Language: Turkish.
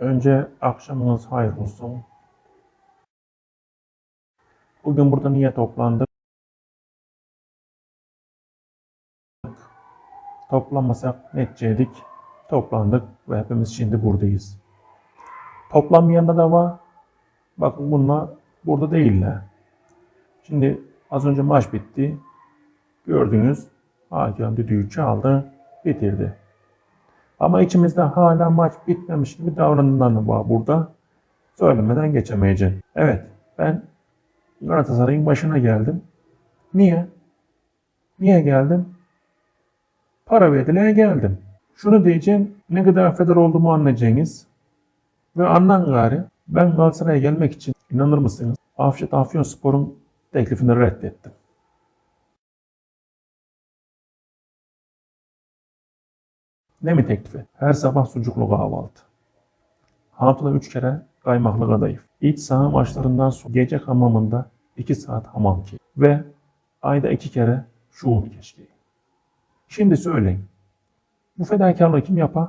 Önce akşamınız hayır olsun. Bugün burada niye toplandık? Toplanmasak ne edecektik? Toplandık ve hepimiz şimdi buradayız. Toplanmayanlar da var. Bakın bunlar burada değiller. Şimdi az önce maç bitti. Gördünüz. Hakan düdüğü çaldı, bitirdi. Ama içimizde hala maç bitmemiş gibi davrananlar var burada. Söylemeden geçemeyeceğim. Evet, ben Galatasaray'ın başına geldim. Niye? Niye geldim? Para verdiler geldim. Şunu diyeceğim, ne kadar feder olduğumu anlayacaksınız. Ve anlan gari, ben Galatasaray'a gelmek için inanır mısınız? Afşet Afyonspor'un teklifini reddettim. Ne mi teklifi? Her sabah sucuklu kahvaltı. Haftada üç kere kaymaklı kadayıf. İç saha maçlarından sonra gece hamamında iki saat hamam ki. Ve ayda iki kere şuhut keşkeği. Şimdi söyleyin. Bu fedakarlığı kim yapar?